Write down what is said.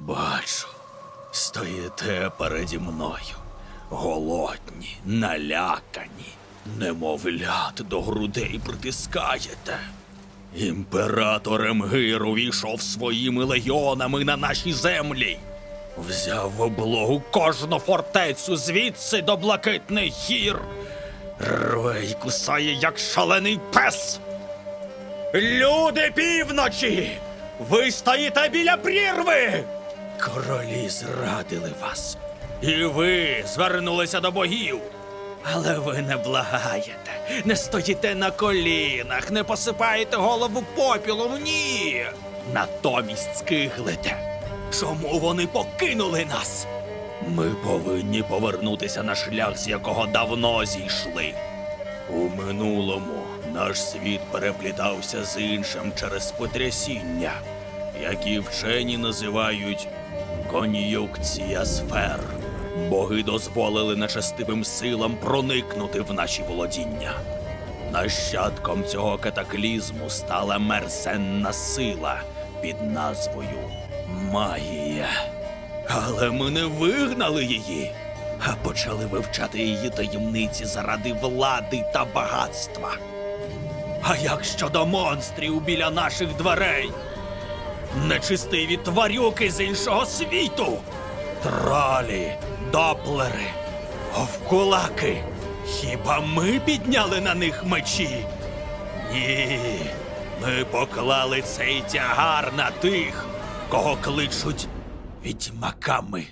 Бачу, стоїте переді мною, голодні, налякані, немовлят до грудей притискаєте. Імператор Емгир увійшов своїми легіонами на наші землі. Взяв в облогу кожну фортецю звідси до блакитних гір. Рве й кусає, як шалений пес. Люди півночі! Ви стоїте біля прірви! Королі зрадили вас. І ви звернулися до богів. Але ви не благаєте, не стоїте на колінах, не посипаєте голову попілом, ні. Натомість скиглите. Чому вони покинули нас? Ми повинні повернутися на шлях, з якого давно зійшли. У минулому наш світ переплітався з іншим через потрясіння, які вчені називають кон'юкція сфер. Боги дозволили нечестивим силам проникнути в наші володіння. Нащадком цього катаклізму стала мерзенна сила під назвою Магія. Але ми не вигнали її, а почали вивчати її таємниці заради влади та багатства. А як щодо монстрів біля наших дверей? Нечистиві тварюки з іншого світу. Тролі, доплери, овкулаки. Хіба ми підняли на них мечі? Ні, ми поклали цей тягар на тих, кого кличуть відьмаками.